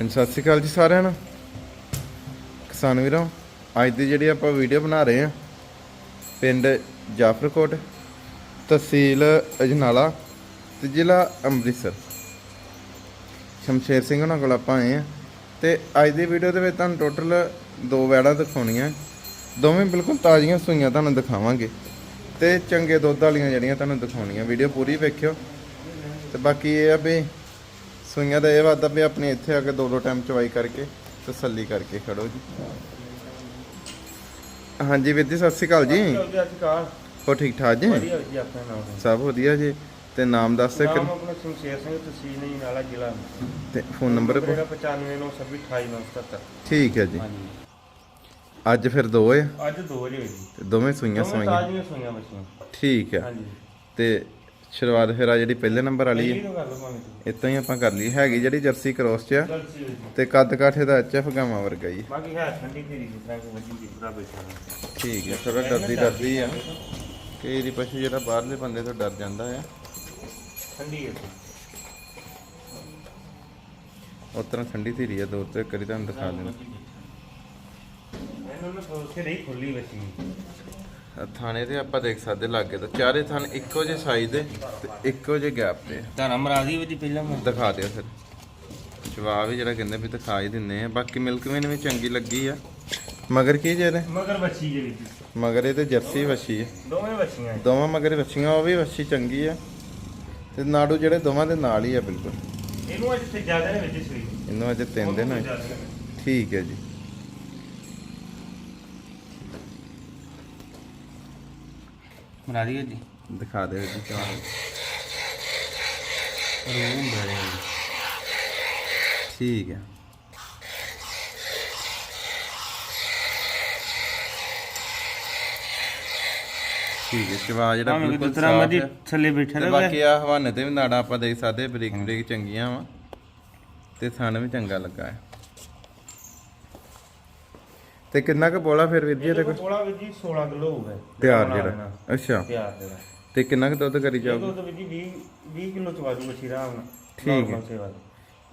ਹਾਂਜੀ, ਸਤਿ ਸ਼੍ਰੀ ਅਕਾਲ ਜੀ ਸਾਰਿਆਂ ਨੂੰ। ਕਿਸਾਨ ਵੀਰੋ ਅੱਜ ਦੀ ਜਿਹੜੀ ਆਪਾਂ ਵੀਡੀਓ ਬਣਾ ਰਹੇ ਹਾਂ ਪਿੰਡ ਜਾਫਰਕੋਟ ਤਹਿਸੀਲ ਅਜਨਾਲਾ ਤੇ ਜ਼ਿਲ੍ਹਾ ਅੰਮ੍ਰਿਤਸਰ। ਸ਼ਮਸ਼ੇਰ ਸਿੰਘ ਉਹਨਾਂ ਕੋਲ ਆਪਾਂ ਆਏ ਹਾਂ ਤੇ ਅੱਜ ਦੀ ਵੀਡੀਓ ਦੇ ਵਿੱਚ ਤੁਹਾਨੂੰ ਟੋਟਲ ਦੋ ਵੈੜਾਂ ਦਿਖਾਉਣੀਆਂ। ਦੋਵੇਂ ਬਿਲਕੁਲ ਤਾਜ਼ੀਆਂ ਸੂਈਆਂ ਤੁਹਾਨੂੰ ਦਿਖਾਵਾਂਗੇ ਤੇ ਚੰਗੇ ਦੁੱਧ ਵਾਲੀਆਂ ਜਿਹੜੀਆਂ ਤੁਹਾਨੂੰ ਦਿਖਾਉਣੀਆਂ। ਵੀਡੀਓ ਪੂਰੀ ਵੇਖਿਓ ਤੇ ਬਾਕੀ ਇਹ ਆ ਵੀ ਸੂਈਆਂ ਦਾ ਇਹ ਵਾਦਾ ਵੀ ਆਪਣੇ ਇੱਥੇ ਆ ਕੇ ਦੋ ਦੋ ਟਾਈਮ ਚਵਾਈ ਕਰਕੇ ਤਸੱਲੀ ਕਰਕੇ ਖੜੋ ਜੀ। ਹਾਂਜੀ ਵੀਰ ਜੀ ਸਤਿ ਸ਼੍ਰੀ ਅਕਾਲ ਜੀ। ਹੋ ਠੀਕ ਠਾਕ ਜੀ? ਵਧੀਆ ਜੀ ਆਪਣਾ ਨਾਮ ਹੈ ਸਭ ਵਧੀਆ ਜੀ। ਤੇ ਨਾਮ ਦੱਸ ਨਾਮ ਸਕਦੇ ਆਪਣਾ ਸ਼ਮਸ਼ੇਰ ਸਿੰਘ ਤਹਿਸੀਲ ਨਹੀਂ ਨਾਲਾ ਜ਼ਿਲ੍ਹਾ। ਤੇ ਫੋਨ ਨੰਬਰ ਮੇਰਾ 9596289977 ਠੀਕ ਹੈ ਜੀ। ਅੱਜ ਫਿਰ ਦੋ ਹੈ? ਅੱਜ ਦੋ ਜੀ ਤੇ ਦੋਵੇਂ ਸੂਈਆਂ ਦੋਵੇਂ ਸਵਾਈਆਂ। ਤਾਜ਼ੀਆਂ ਸੋਈਆਂ ਬੱਚੀਆਂ। ਠੀਕ ਹੈ। ਹਾਂਜੀ। ਤੇ ਸ਼ੁਰੂਆਤ ਫਿਰ ਆ ਜਿਹੜੀ ਪਹਿਲੇ ਨੰਬਰ ਵਾਲੀ ਹੈ ਇਤਾਂ ਹੀ ਆਪਾਂ ਕਰ ਲਈ। ਹੈਗੀ ਜਿਹੜੀ ਜਰਸੀ ਕ੍ਰੋਸ ਚ ਆ। ਤੇ ਕੱਦ ਕਾਠੇ ਦਾ ਐਚਐਫ ਗਾਵਾਂ ਵਰਗਾ ਹੀ ਹੈ। ਬਾਕੀ ਹੈ ਠੰਡੀ ਤੇਰੀ ਜਿਸ ਤਰ੍ਹਾਂ ਕਿ ਵੱਜੀ ਦੀ ਪੂਰਾ ਬੈਠਾ ਹੈ ਠੀਕ ਹੈ ਥੋੜਾ ਡਰਦੀ ਡਰਦੀ ਆ। ਕਈ ਦੀ ਪਸ਼ੂ ਜਿਹੜਾ ਬਾਹਰਲੇ ਬੰਦੇ ਤੋਂ ਡਰ ਜਾਂਦਾ ਆ। ਠੰਡੀ ਹੈ ਉਸ ਤਰ੍ਹਾਂ ਠੰਡੀ ਧੀਰੀ ਆ ਦੂਰ ਤੋਂ ਕਰੀ ਤੁਹਾਨੂੰ ਦਿਖਾ ਦੇਣਾ ਇਹਨਾਂ ਨੂੰ ਉੱਥੇ ਰਹੀ ਖੁੱਲੀ ਬੱਚੀ ਥਾਣੇ ਤੇ ਆਪਾਂ ਦੇਖ ਸਕਦੇ ਲਾਗੇ ਤੋਂ ਚਾਰੇ ਥਾਨ ਇੱਕੋ ਜਿਹੇ ਸਾਈਜ਼ ਦੇ ਤੇ ਇੱਕੋ ਜਿਹੇ ਗੈਪ ਤੇ ਧਾਰਾ ਮਰਾਦੀ ਵਿੱਚ ਪਹਿਲਾਂ ਮੈਂ। ਦਿਖਾ ਦਿਓ ਫਿਰ। ਜਵਾਬ ਵੀ ਜਿਹੜਾ ਕਹਿੰਦੇ ਵੀ ਦਿਖਾ ਹੀ ਦਿੰਨੇ ਆ। ਬਾਕੀ ਮਿਲਕ ਵੇਨ ਵੀ ਚੰਗੀ ਲੱਗੀ ਆ। ਮਗਰ ਕੀ ਜੇ ਇਹਦੇ? ਮਗਰ ਬੱਚੀ ਵਿੱਚ ਮਗਰ ਇਹ ਤੇ ਜਰਸੀ ਵਛੀ ਆ। ਦੋਵੇਂ ਬੱਚੀਆਂ ਹੈ। ਦੋਵਾਂ ਮਗਰ ਵੱਛੀਆਂ ਉਹ ਵੀ ਵੱਛੀ ਚੰਗੀ ਆ। ਤੇ ਨਾੜੂ ਜਿਹੜੇ ਦੋਵਾਂ ਦੇ ਨਾਲ ਹੀ ਆ ਬਿਲਕੁਲ। ਇਹਨੂੰ ਅੱਜ ਤੇ ਜ਼ਿਆਦਾ ਨੇ ਵਿੱਚ ਸੂਈ ਇਹਨੂੰ ਅਜੇ ਤਿੰਨ ਦਿਨ ਹੋਏ। ਨੇ। ਠੀਕ ਹੈ ਜੀ। ਮਰਾਦੀ ਹੈ ਜੀ। ਦਿਖਾ ਦਿਓ ਜੀ ਜਵਾਬ ਰੂਮ ਬੜੇ ਠੀਕ ਹੈ। ਠੀਕ ਹੈ ਸ਼ਿਵਾ ਜਿਹੜਾ ਬਿਲਕੁਲ ਤਰ੍ਹਾਂ ਮਰਜ਼ੀ। ਥੱਲੇ ਬੈਠਾ ਰਹੇ ਬਾਕੀ ਆ ਹਵਾਨੇ ਤੇ ਵੀ ਨਾੜਾ ਆਪਾਂ ਦੇਖ ਸਕਦੇ ਬਰੀਕ ਬਰੀਕ ਚੰਗੀਆਂ ਵਾ। ਤੇ ਥਣ ਵੀ ਚੰਗਾ ਲੱਗਾ ਹੈ। ਤੇ ਕਿੰਨਾ ਕੁ ਬੋਲਾ ਫਿਰ ਵੀਰ ਜੀ ਇਹਦੇ ਕੋਲ? ਕੋਲਾ ਵੀ ਜੀ 16 ਕਿਲੋ ਹੋਊਗਾ। ਤਿਆਰ ਜਿਹੜਾ। ਅੱਛਾ। ਤਿਆਰ ਜਿਹੜਾ। ਤੇ ਕਿੰਨਾ ਕੁ ਦੁੱਧ ਕਰੀ ਇਹ ਜਾਊਗਾ? ਦੁੱਧ ਵੀ ਜੀ 20 20 ਕਿਲੋ ਚਵਾ ਦੂ ਬੱਚੀ ਆਰਾਮ ਨਾਲ। ਠੀਕ ਹੈ।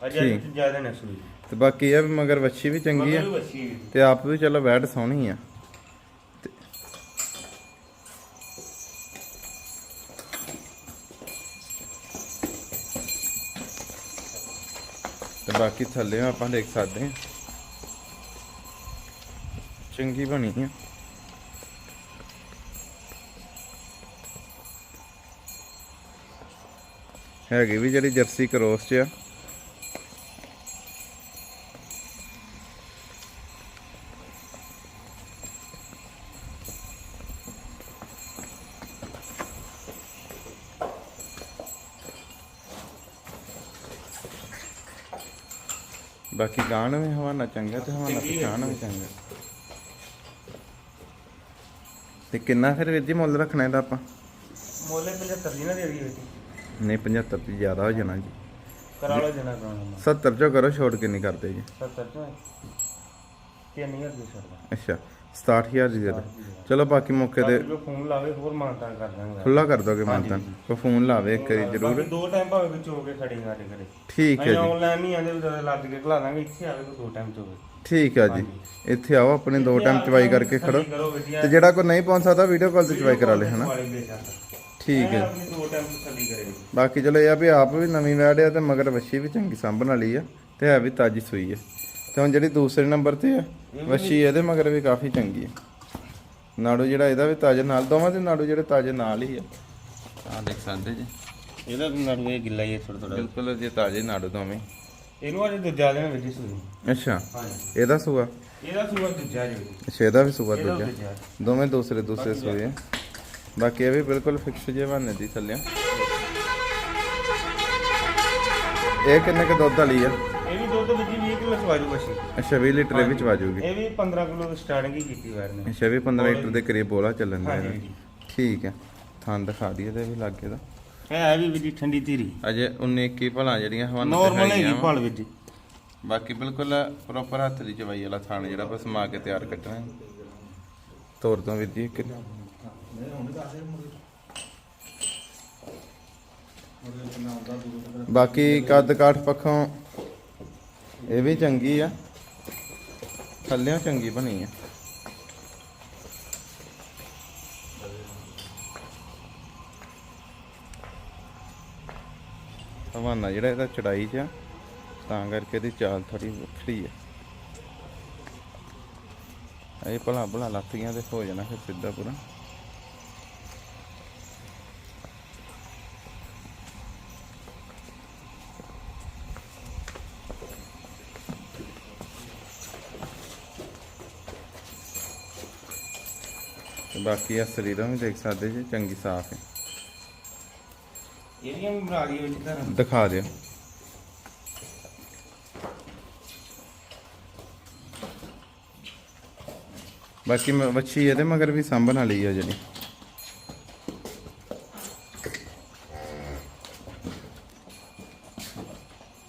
ਅਜੇ ਜ਼ਿਆਦਾ ਨੇ ਸੂਈ ਤੇ। ਬਾਕੀ ਇਹ ਵੀ ਮਗਰ ਵੱਛੀ ਵੀ ਚੰਗੀ ਆ। ਮਗਰ। ਤੇ ਆਪ ਵੀ ਚਲੋ ਵੈਟ ਸੋਹਣੀ ਆ। ਤੇ- ਤੇ ਬਾਕੀ ਥੱਲੇ ਆਪਾਂ ਦੇਖ ਸਕਦੇ ਹਾਂ ਚੰਗੀ ਬਣੀ ਆ। ਹੈਗੀ ਵੀ ਜਿਹੜੀ ਜਰਸੀ ਕ੍ਰੋਸ ਚ ਆ। ਬਾਕੀ ਗਾਣ ਵੀ ਹਵਾਨਾ ਚੰਗਾ ਤੇ ਹਵਾਨਾ ਪਛਾਣ ਵੀ ਚੰਗਾ। ਤੇ ਕਿੰਨਾ ਫਿਰ ਵੀਰ ਜੀ ਮੁੱਲ ਰੱਖਣਾ ਇਹਦਾ ਆਪਾਂ? ਮੋਲੇ 75 ਦੀ ਨਾ ਦੇ ਦੀ ਬੇਟੀ। ਨਹੀਂ 75 ਤੋਂ ਜ਼ਿਆਦਾ ਹੋ ਜਾਣਾ ਜੀ। ਕਰਾ ਲਓ ਜਨਾ ਕਰਾਉਣਾ 70 ਚੋਂ ਕਰੋ ਛੋਟ ਕਿੰਨੀ ਕਰਦੇ ਜੀ? 70 ਤੋਂ 3000 ਦੀ ਛੱਡਦਾ ਅੱਛਾ 67000 ਦੀ ਦੇ। ਚਲੋ ਬਾਕੀ ਮੌਕੇ ਤੇ ਜੋ ਫੋਨ ਲਾਵੇ ਹੋਰ ਮਾਨਤਾ ਕਰ ਦਾਂਗੇ। ਖੁੱਲਾ ਕਰ ਦੋਗੇ ਮਾਨਤਨ ਕੋ ਫੋਨ ਲਾਵੇ ਇੱਕ ਵਾਰੀ ਜ਼ਰੂਰ। ਦੋ ਟਾਈਮ ਭਾਵੇਂ ਵਿੱਚ ਹੋ ਕੇ ਖੜੀ ਸਾਡੇ ਘਰੇ ਠੀਕ ਹੈ ਜੀ। ਆਨਲਾਈਨ ਨਹੀਂ ਆਂਦੇ ਲੱਗ ਕੇ ਖਲਾ ਦਾਂਗੇ ਇੱਥੇ ਆਵੇ ਕੋਈ ਦੋ ਟਾਈਮ ਚ ਹੋਵੇ। ਠੀਕ ਹੈ ਜੀ। ਇੱਥੇ ਆਓ ਆਪਣੇ ਦੋ ਟਾਈਮ ਚਵਾਈ ਕਰਕੇ ਖੜੋ। ਤੇ ਜਿਹੜਾ ਕੋਈ ਨਹੀਂ ਪਹੁੰਚ ਸਕਦਾ ਵੀਡੀਓ ਕਾਲ ਤੇ ਚਵਾਈ ਕਰਾ ਲੇ ਹਨਾ? ਠੀਕ ਹੈ ਆਪਣੀ ਦੋ ਟਾਈਮ ਤਸੱਲੀ ਕਰੇ ਬਾਕੀ ਚਲੋ ਇਹ ਆ ਵੀ ਆਪ ਵੀ ਨਵੀਂ ਵੈੜ ਆ ਤੇ ਮਗਰ ਵੱਛੀ ਵੀ ਚੰਗੀ ਸਾਂਭਣ ਵਾਲੀ ਆ ਤੇ ਹੈ ਵੀ ਤਾਜੀ ਸੂਈ ਆ। ਤੇ ਹੁਣ ਜਿਹੜੀ ਦੂਸਰੇ ਨੰਬਰ ਤੇ ਆ ਵੱਛੀ ਇਹਦੇ ਮਗਰ ਵੀ ਕਾਫੀ ਚੰਗੀ ਆ। ਨਾੜੂ ਜਿਹੜਾ ਇਹਦਾ ਵੀ ਤਾਜੇ ਨਾਲ ਦੋਵਾਂ ਦੇ ਨਾੜੂ ਜਿਹੜੇ ਤਾਜੇ ਨਾਲ ਹੀ ਆ। ਆ ਦੇਖ ਸਕਦੇ ਜੀ। ਇਹਦਾ ਨੜੂ ਇਹ ਗਿੱਲਾ ਹੀ ਹੈ ਥੋੜਾ ਥੋੜਾ ਬਿਲਕੁਲ ਜੇ ਤਾਜੇ ਨਾੜੂ ਦੋਵੇਂ। ਇਹਨੂੰ ਅੱਜ ਦੂਜਾ ਦਿਨ ਵਿੱਚ ਸੂਈ। ਅੱਛਾ। ਹਾਂਜੀ। ਇਹਦਾ ਸੂਆ? ਇਹਦਾ ਸੂਆ ਦੂਜਾ ਜੀ। ਅੱਛਾ ਇਹਦਾ ਵੀ ਸੂਆ ਇਹਦਾ ਦੂਜਾ? ਦੂਜਾ। ਦੋਵੇਂ ਦੂਸਰੇ ਦੂਸਰੇ ਸੂਏ ਆ। ਬਾਕੀ ਇਹ ਵੀ ਬਿਲਕੁਲ ਫਿਕਸ ਜੇ ਬਣੇ ਦੀ ਥੱਲੇ ਇਹ ਕਿੰਨੇ ਕ ਦੁੱਧ ਵਾਲੀ ਆ? ਇਹ ਵੀ ਦੁੱਧ ਵਿੱਚ 20 ਕਿਲੋ ਚਵਾ ਜੂ ਬੱਚੀ ਅੱਛਾ 20 ਲੀਟਰ ਇਹ ਵਿੱਚ ਵਾਜੂਗੀ। ਇਹ ਵੀ 15 ਕਿਲੋ ਸਟਾਰਟਿੰਗ ਹੀ ਕੀਤੀ ਵਾਰ ਨੇ। ਅੱਛਾ ਵੀ 15 ਲੀਟਰ ਦੇ ਕਰੀਬ ਬੋਲਾ ਚੱਲਣ ਦਾ ਹਾਂਜੀ, ਇਹਦਾ। ਠੀਕ ਹੈ ਥਾਂ ਦਿਖਾ ਦਈਏ ਤੇ ਵੀ ਲੱਗੇ ਦਾ। ਹੈ ਵੀ ਵੀ ਠੰਡੀ ਧੀਰੀ। ਅਜੇ 19 21 ਭਲਾਂ ਜਿਹੜੀਆਂ ਹਵਾਨ ਨਾਰਮਲ ਹੈਗੀ ਭਾਲ ਵਿੱਚ ਬਾਕੀ ਬਿਲਕੁਲ ਪ੍ਰੋਪਰ ਹੱਥ ਦੀ ਚਵਾਈ ਵਾਲਾ ਥਾਣ ਜਿਹੜਾ ਬਸ ਮਾ ਕੇ ਤਿਆਰ ਕੱਟਣਾ। ਤੋਰ ਤੋਂ ਵੀ ਦੀ ਕਿ ਬਾਕੀ ਕੱਦ ਕਾਠ ਪੱਖੋਂ ਇਹ ਵੀ ਚੰਗੀ ਆ। ਥੱਲਿਆਂ ਚੰਗੀ ਬਣੀ ਆ। ਹਵਾਨਾ ਜਿਹੜਾ ਇਹਦਾ ਚੜਾਈ 'ਚ ਆ, ਤਾਂ ਕਰਕੇ ਇਹਦੀ ਚਾਲ ਥੋੜੀ ਵੱਖਰੀ ਆ। ਇਹ ਭਲਾ ਭਲਾ ਲੱਥੀਆਂ ਤੇ ਹੋ ਜਾਣਾ ਫਿਰ ਸਿੱਧਾ ਪੂਰਾ। ਬਾਕੀ ਆ ਸਰੀਰਾਂ ਵੀ ਦੇਖ ਸਕਦੇ ਜੀ, ਚੰਗੀ ਸਾਫ਼ ਹੈ। ਇਹਦੀਆਂ ਵੀ ਬਣਾ ਲਈ ਵਿੱਚ ਧਰ ਦਿਖਾ ਦਿਓ। ਬਾਕੀ ਮ- ਵੱਛੀ ਇਹਦੇ ਮਗਰ ਵੀ ਸਾਂਭਣ ਵਾਲੀ ਆ ਜਿਹੜੀ।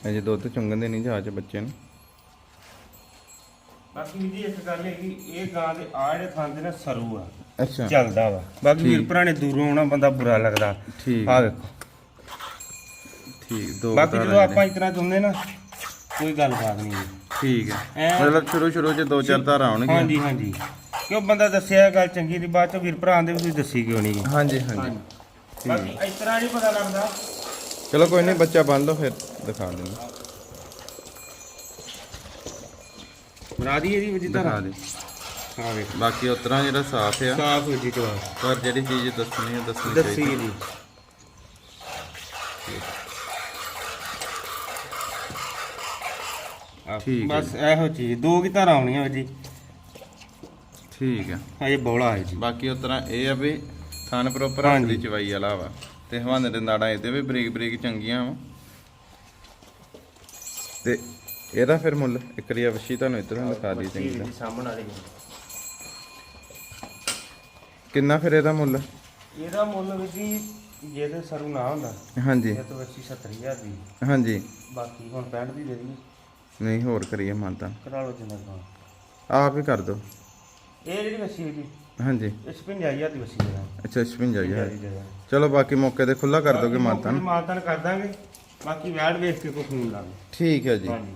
ਅਜੇ ਦੁੱਧ ਚੁੰਗਣ ਦੇ ਨਹੀਂ ਜਾਚ ਬੱਚੇ ਨੂੰ। ਬਾਕੀ ਜੀ ਇੱਕ ਗੱਲ ਹੈ ਕਿ ਇਹ ਗਾਂ ਦੇ ਆ ਜਿਹੜੇ ਖਾਂਦੇ ਨੇ ਸਰੂ ਆ ਅੱਛਾ। ਚੱਲਦਾ ਵਾ। ਬਾਕੀ ਵੀਰ। ਭਰਾ ਨੇ ਦੂਰੋਂ ਆਉਣਾ ਬੰਦਾ ਬੁਰਾ ਲੱਗਦਾ। ਠੀਕ। ਆ ਵੇਖੋ। ਠੀਕ ਦੋ ਬਾਕੀ ਜਦੋਂ ਆਪਾਂ ਤਰ੍ਹਾਂ ਚੁੰਦੇ ਨਾ ਕੋਈ ਗੱਲਬਾਤ ਨਹੀਂ ਜੀ ਠੀਕ ਹੈ। ਮਤਲਬ ਸ਼ੁਰੂ ਸ਼ੁਰੂ ਚ ਦੋ ਚਾਰ ਧਾਰਾਂ ਆਉਣਗੀਆਂ। ਹਾਂਜੀ ਹਾਂਜੀ। ਕਿਉਂ ਬੰਦਾ ਦੱਸਿਆ ਗੱਲ ਚੰਗੀ ਦੀ ਬਾਅਦ ਚ ਵੀਰ ਭਰਾ ਆਂਦੇ ਵੀ ਤੁਸੀਂ ਦੱਸੀ ਕਿਉਂ ਨਹੀਂ? ਹਾਂਜੀ ਹਾਂਜੀ। ਬਾਕੀ ਤਰ੍ਹਾਂ ਨਹੀਂ ਪਤਾ ਲੱਗਦਾ। ਚਲੋ ਕੋਈ ਨਹੀਂ ਬੱਚਾ ਬੰਨ ਲਓ ਫਿਰ ਦਿਖਾ ਦਿੰਦੇ। ਬਣਾ ਦੀ ਇਹਦੀ ਦਿਖਾ ਧਾਰਾ ਦੇ ਹਾਂ ਬਾਕੀ ਉਤਰਾ ਜਿਹੜਾ ਸਾਫ਼ ਆ। ਸਾਫ਼ ਹੋ ਜੀ ਤੋਂ ਪਰ ਜਿਹੜੀ ਚੀਜ਼ ਦੱਸਣੀ ਹੈ ਦੱਸਣੀ ਦੱਸੀ ਚਾਹੀਦੀ। ਆਹ, ਠੀਕ ਹੈ ਬਸ ਇਹੋ ਚੀਜ਼ ਦੋ ਕੀ ਧਾਰਾਂ ਆਉਣੀਆਂ ਜੀ। ਠੀਕ ਆ ਹਜੇ ਬੌਲਾ ਹੈ ਜੀ। ਬਾਕੀ ਉਤਰਾ ਇਹ ਆ ਵੀ ਥਣ ਪ੍ਰੋਪਰ ਹੱਥ ਦੀ ਚਵਾਈ ਵਾਲਾ ਵਾ ਤੇ ਹਵਾਨੇ ਦੇ ਨਾੜਾਂ ਇਹਦੇ ਵੀ ਬਰੀਕ ਬਰੀਕ ਚੰਗੀਆਂ ਵਾ। ਤੇ ਇਹਦਾ ਫਿਰ ਮੁੱਲ ਇੱਕ ਰਿਆ ਵਸ਼ੀ ਤੁਹਾਨੂੰ ਇਧਰੋਂ ਦਿਖਾ ਦੀ ਚੰਗੀ ਤਰ੍ਹਾਂ। ਸਾਹਮਣੇ ਵਾਲੀ ਕਿੰਨਾ ਫਿਰ ਇਹਦਾ ਮੁੱਲ? ਇਹਦਾ ਮੁੱਲ ਵੀ ਜੀ ਜੇ ਤੇ ਸਰੂ ਨਾ ਹੁੰਦਾ ਹਾਂਜੀ। ਇਹ ਤਾਂ 80 70000 ਦੀ। ਹਾਂਜੀ। ਬਾਕੀ ਹੁਣ 65 ਦੀ ਦੇ ਦਈਏ। ਨਹੀਂ ਹੋਰ ਕਰੀਏ ਮਾਨਤਾ ਕਰਾ ਲਓ ਜਿੰਨਾ ਕਾ ਆਪ ਹੀ ਕਰ ਦਿਓ ਇਹ ਜਿਹੜੀ ਵਸੀ ਹੈ ਜੀ ਹਾਂਜੀ ਇਹ 55000 ਦੀ ਵਸੀ ਹੈ। ਅੱਛਾ 56000 ਜੀ ਦੇ ਚਲੋ ਬਾਕੀ ਮੌਕੇ ਤੇ ਖੁੱਲਾ ਕਰ ਦੋਗੇ ਮਾਨਤਾ ਨੂੰ ਮਾਤਨ ਕਰ ਦਾਂਗੇ। ਬਾਕੀ ਵੈਟ ਵੇਖ ਕੇ ਕੋ ਫੋਨ ਲਾ ਲਓ। ਠੀਕ ਹੈ ਜੀ। ਹਾਂਜੀ।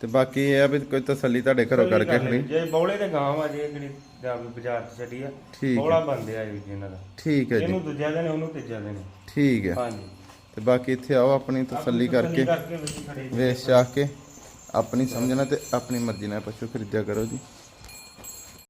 ਤੇ ਬਾਕੀ ਇਹ ਆ ਵੀ ਕੋਈ ਤਸੱਲੀ ਤੁਹਾਡੇ ਘਰੋਂ ਕਰਕੇ। ਖੜੀ। ਜੇ ਬੌਲੇ ਦੇ ਗਾਂਵ ਆ ਜੇ ਜਿਹੜੀ ਜਾਵੀ ਬਾਜ਼ਾਰ ਚ ਛੱਡੀ ਆ ਠੀਕ ਹੈ। ਬੌਲਾ ਬੰਦੇ ਆ ਜੀ ਇਹਨਾਂ ਦਾ। ਠੀਕ ਹੈ ਜੀ। ਇਹਨੂੰ ਦੂਜਿਆਂ ਦੇ ਨੇ ਉਹਨੂੰ ਤੀਜਿਆਂ ਦੇ ਨੇ। ਠੀਕ ਹੈ। ਹਾਂਜੀ। ਤੇ ਬਾਕੀ ਇੱਥੇ ਆਓ ਆਪਣੀ ਤਸੱਲੀ ਕਰਕੇ। ਕਰਕੇ ਵਿੱਚ ਖੜੇ ਚਾਹ ਕੇ। ਆਪਣੀ ਸਮਝਣਾ ਤੇ ਆਪਣੀ ਮਰਜ਼ੀ ਨਾਲ ਪਸ਼ੂ ਖਰੀਦਿਆ ਕਰੋ ਜੀ।